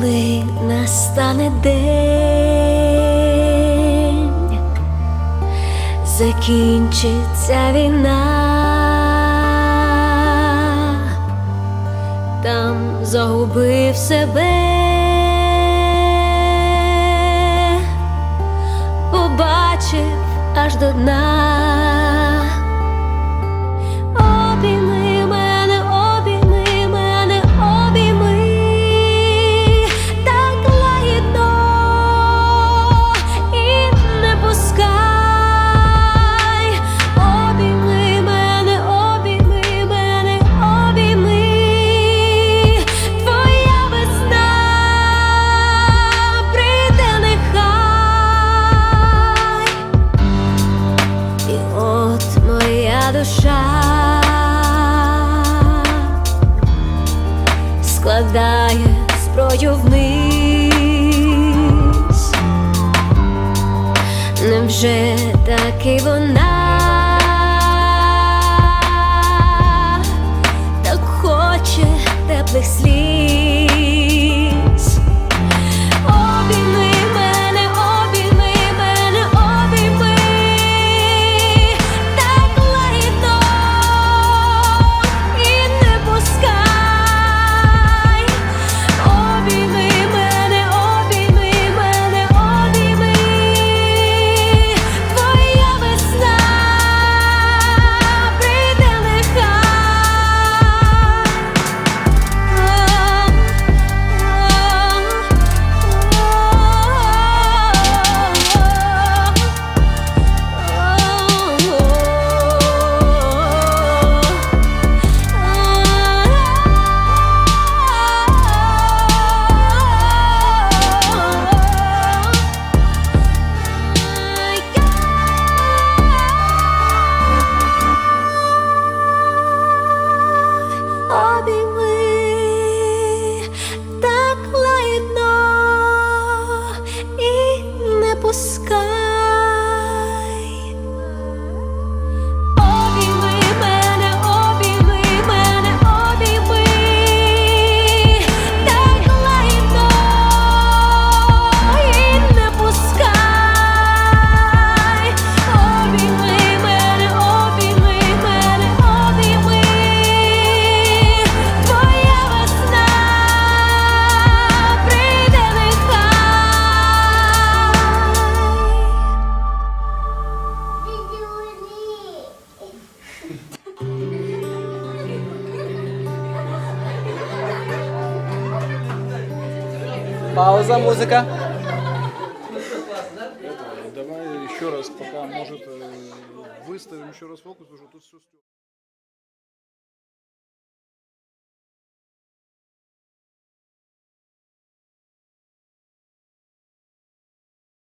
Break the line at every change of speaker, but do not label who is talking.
коли настане день, закінчиться війна, там загубив себе, побачив аж до дна. От моя душа складає зброю вниз. Невже таки вона так хоче теплих сліз?
Пауза, музыка.
Давай еще раз, пока, может, э, выставим еще раз фокус, уже тут все